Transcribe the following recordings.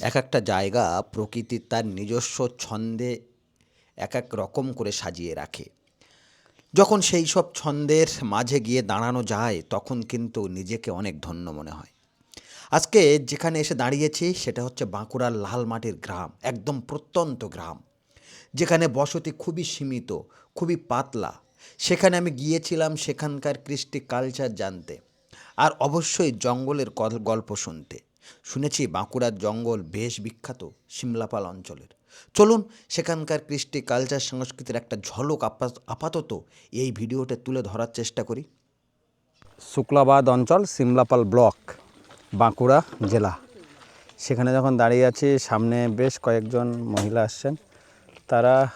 এক একটা জায়গা প্রকৃতি তার নিজস্ব ছন্দে এক এক রকম করে সাজিয়ে রাখে। যখন সেই সব ছন্দের মাঝে গিয়ে দাঁড়ানো যায়, তখন কিন্তু নিজেকে অনেক ধন্য মনে হয়। আজকে যেখানে এসে দাঁড়িয়েছি, সেটা হচ্ছে বাঁকুড়ার লাল মাটির গ্রাম, একদম প্রত্যন্ত গ্রাম। যেখানে বসতি খুবই সীমিত, খুবই পাতলা। সেখানে আমি গিয়েছিলাম সেখানকার কৃষ্টি কালচার জানতে, আর অবশ্যই জঙ্গলের গল্প শুনতে। শুনেছি বাঁকুড়ার জঙ্গল বেশ বিখ্যাত সিমলাপাল অঞ্চলের। চলুন সেখানকার কৃষ্টি কালচার সংস্কৃতির একটা ঝলক আপাত- আপাতত এই ভিডিওতে তুলে ধরার চেষ্টা করি। শুক্লাবাদ অঞ্চল সিমলাপাল ব্লক বাঁকুড়া জেলা। সেখানে যখন দাঁড়িয়ে আছি সামনে বেশ কয়েকজন মহিলা আসছেন। তারা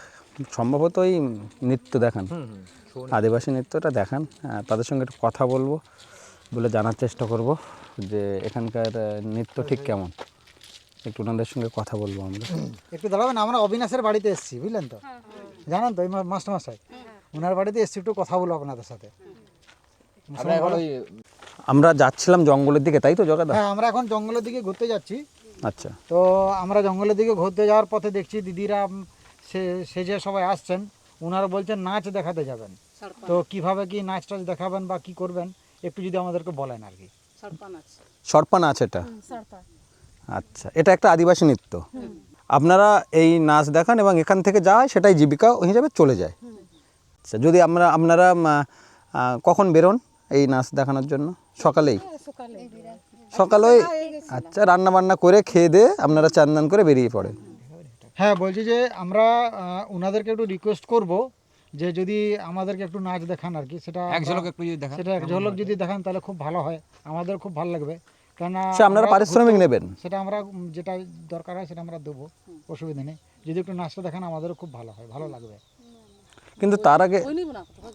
সম্ভবত ওই নৃত্য দেখান। আদিবাসী নৃত্যটা দেখান। তাদের সঙ্গে একটু কথা বলব। বলে জানার চেষ্টা করব যে এখানকার নৃত্য ঠিক কেমন? একটু ওনাদের সঙ্গে কথা বলব আমরা। একটু দাঁড়াবেন আমরা অবিনাশের বাড়িতে এসেছি বুঝলেন তো? জানেন তো এই মা- মাস্টারমশাই? ওনার বাড়িতে এসেছি একটু কথা বলব আপনাদের সাথে। আমরা যাচ্ছিলাম জঙ্গলের দিকে তাই তো জগাদা? হ্যাঁ আমরা এখন জঙ্গলের দিকে ঘুরতে যাচ্ছি। আচ্ছা। তো আমরা জঙ্গলের দিকে ঘুরতে যাওয়ার পথে দেখছি দিদিরা সে সে যে সবাই আসছেন ওনারা বলছেন নাচ দেখাতে যাবেন। তো কীভাবে কি নাচ টাচ দেখাবেন বা কি করবেন? একটু যদি আমাদেরকে বলেন আর কি। সরপা নাচ এটা? আচ্ছা এটা একটা আদিবাসী নৃত্য। আপনারা এই নাচ দেখান এবং এখান থেকে যা হয় সেটাই জীবিকা হিসাবে চলে যায়। আচ্ছা যদি আমরা আপনারা কখন বেরোন এই নাচ দেখানোর জন্য? সকালেই? সকালে আচ্ছা রান্না বান্না করে খেয়ে দিয়ে আপনারা চান্দান করে বেরিয়ে পড়েন। হ্যাঁ বলছি যে আমরা ওনাদেরকে একটু রিকোয়েস্ট করব যে যদি আমাদেরকে একটু নাচ দেখান আর কি সেটা এক ঝলক একটু যদি দেখান। সেটা এক ঝলক যদি দেখান তাহলে খুব ভালো হয়। আমাদের খুব ভালো লাগবে। কেননা সে আপনারা পারিশ্রমিক নেবেন? সেটা আমরা যেটা দরকার হয় সেটা আমরা দেবো অসুবিধা নেই। যদি একটু নাচটা দেখান আমাদেরও খুব ভালো হয় ভালো লাগবে। কিন্তু তার আগে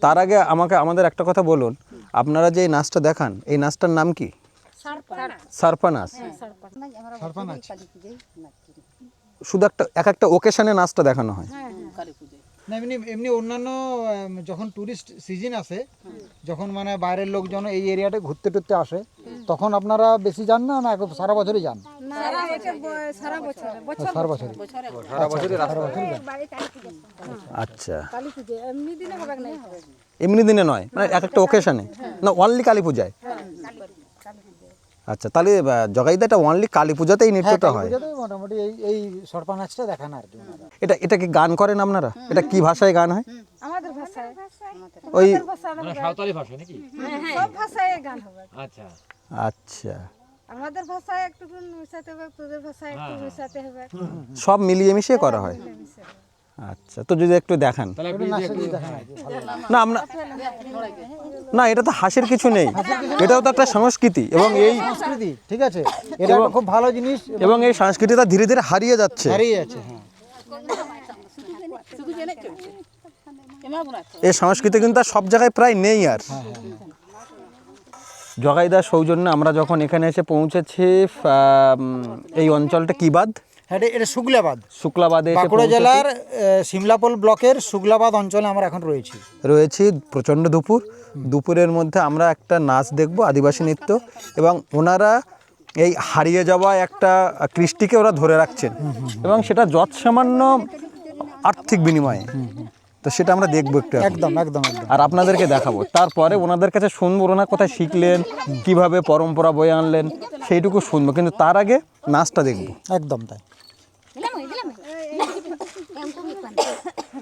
তার আগে আমাকে আমাদের একটা কথা বলুন। আপনারা যে এই নাচটা দেখান এই নাচটার নাম কি? সারপা নাচ। শুধু একটা এক একটা ওকেশনে নাচটা দেখানো হয়। না এমনি এমনি অন্যান্য যখন টুরিস্ট সিজন আসে যখন মানে বাইরের লোকজন এই এরিয়াতে ঘুরতে টুরতে আসে তখন আপনারা বেশি যান না না সারা বছরই যান? সারা বছর সারা বছরই? আচ্ছা এমনি দিনে এমনি দিনে নয় মানে এক একটা ওকেশনে না অনলি কালী পূজায়। আচ্ছা তাহলে জগাইদাটা অনলি কালী পূজাতেই হ্যাঁ নৃত্যটা হয়? মোটামুটি এই এই সরপা নাচটা দেখান আর কি এটা এটা কি গান করেন আপনারা? এটা কি ভাষায় গান হয়? আমাদের ভাষায়। ওই সাঁওতালি ভাষা নাকি? সব ভাষায় গান হবে। আচ্ছা। আমাদের ভাষায় একটু মিশাতে হবে তোদের ভাষায় একটু মিশাতে হবে। সব মিলিয়ে মিশিয়ে করা হয়। আচ্ছা তো যদি একটু দেখান। না আমরা না এটা তো হাসির কিছু নেই। এটাও তো একটা সংস্কৃতি এবং এই সংস্কৃতি ঠিক আছে? এটা খুব ভালো জিনিস এবং এই সংস্কৃতিটা ধীরে ধীরে হারিয়ে যাচ্ছে। হারিয়ে যাচ্ছে হ্যাঁ। এই সংস্কৃতি কিন্তু আর সব জায়গায় প্রায় নেই আর। জগাইদার সৌজন্যে আমরা যখন এখানে এসে পৌঁছেছি এই অঞ্চলটা কি বাদ হ্যাঁ এটা- এটা শুক্লাবাদ। শুক্লাবাদে বাঁকুড়া জেলার সিমলাপল ব্লকের শুক্লাবাদ অঞ্চলে আমরা এখন রয়েছি। রয়েছি প্রচণ্ড দুপুর। দুপুরের মধ্যে আমরা একটা নাচ দেখব আদিবাসী নৃত্য এবং ওনারা এই হারিয়ে যাওয়া একটা কৃষ্টিকে ওরা ধরে রাখছেন এবং সেটা যৎসামান্য আর্থিক বিনিময়ে। তো সেটা আমরা দেখব একটু একদম একদম আর আপনাদেরকে দেখাবো তারপরে ওনাদের কাছে শুনব ওনার কোথায় শিখলেন কীভাবে পরম্পরা বয়ে আনলেন সেইটুকু শুনব কিন্তু তার আগে নাচটা দেখব। একদম তাই।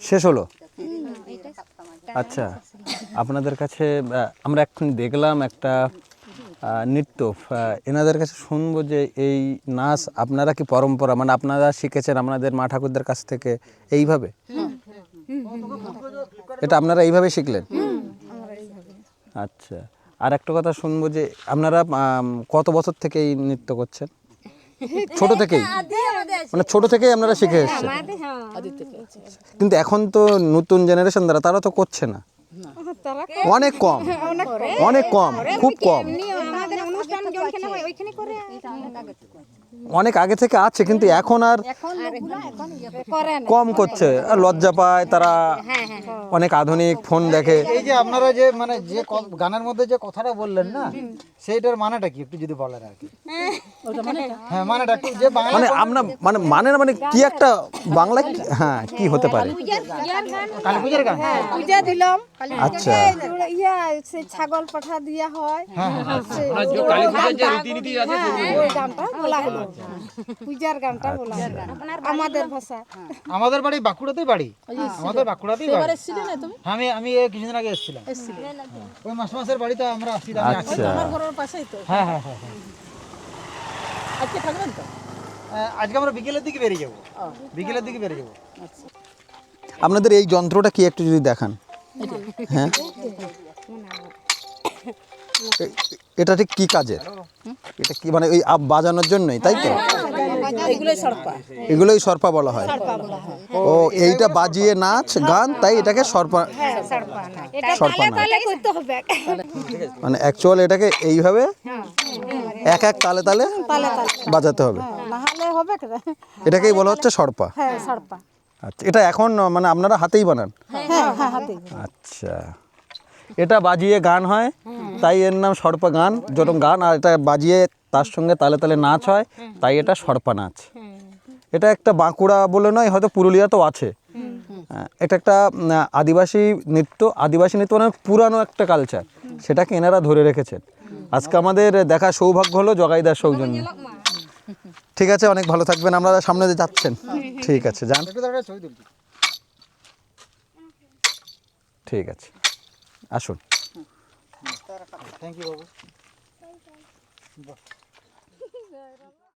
শেষ হলো? আচ্ছা আপনাদের কাছে আমরা এখন দেখলাম একটা নৃত্য এনাদের কাছে শুনব যে এই নাচ আপনারা কি পরম্পরা মানে আপনারা শিখেছেন আপনাদের মা ঠাকুরদের কাছ থেকে এইভাবে? এটা আপনারা এইভাবে শিখলেন? আচ্ছা। আর একটা কথা শুনব যে আপনারা কত বছর থেকে এই নৃত্য করছেন? ছোট থেকেই? মানে ছোট থেকেই আপনারা শিখে এসছেন? কিন্তু এখন তো নতুন জেনারেশন দ্বারা তারা তো করছে না। অনেক কম অনেক কম। খুব কম আমাদের অনুষ্ঠান যেখানে হয় ওইখানে করে অনেক আগে থেকে আছে কিন্তু এখন আর কম করছে। আর লজ্জা পায় তারা অনেক আধুনিক ফোন দেখে। এই যে আপনারা যে মানে যে গানের মধ্যে যে কথাটা বললেন না সেইটার মানেটা কি? একটু যদি বলেন আর কি। হ্যাঁ মানে আমরা মানে মানে না মানে কি একটা বাংলা হ্যাঁ কি হতে পারে? কালী পূজার গান? পূজা দিলাম। আচ্ছা। ইয়া সে ছাগল পাঠা দিয়া হয়। হ্যাঁ হ্যাঁ হ্যাঁ, ওই গানটা বলা। হলো। পূজার গানটা বলা আমাদের ভাষা। আমাদের বাড়ি বাঁকুড়াতেই বাড়ি। আমাদের বাঁকুড়াতেই বাড়ি। হ্যাঁ, আমি আমি কিছুদিন আগে এসেছিলাম। ওই মাস মাসের বাড়িতে আমরা আসি আমি আছি। আচ্ছা। হ্যাঁ হ্যাঁ হ্যাঁ। হ্যাঁ আহ, আজকে আমরা বিকেলের দিকে বেরিয়ে যাব। বিকেলের দিকে বেরিয়ে যাব। আপনাদের এই যন্ত্রটা কি একটু যদি দেখান? হ্যাঁ। এটা ঠিক কি কাজের? এটা কি মানে ওই আপ বাজানোর জন্যই তাই তো? এগুলোই সরপা। বলা হয়। ও এইটা বাজিয়ে নাচ গান তাই এটাকে সরপা এটা সরপা তালে না। তালে করতে হবে। মানে অ্যাকচুয়াল এটাকে এইভাবে এক এক তালে তালে বাজাতে হবে। কেন এটাকেই বলা হচ্ছে সরপা। হ্যাঁ আচ্ছা এটা এখন মানে আপনারা হাতেই বানান? হ্যাঁ হ্যাঁ হাতে আচ্ছা। এটা বাজিয়ে গান হয় তাই এর নাম সর্পা গান যেরকম গান আর এটা বাজিয়ে তার সঙ্গে তালে তালে নাচ হয় তাই এটা সর্পা নাচ। এটা একটা বাঁকুড়া বলে নয় হয়তো পুরুলিয়াতেও আছে। হ্যাঁ, এটা একটা আদিবাসী নৃত্য আদিবাসী নৃত্য মানে পুরানো একটা কালচার সেটাকে এনারা ধরে রেখেছেন। আজকে আমাদের দেখা সৌভাগ্য হলো জগাইদার সৌজন্য। ঠিক আছে, অনেক ভালো থাকবেন, আমরা সামনে যাচ্ছেন। ঠিক আছে, যান। ঠিক আছে, আসুন। Thank you Babu.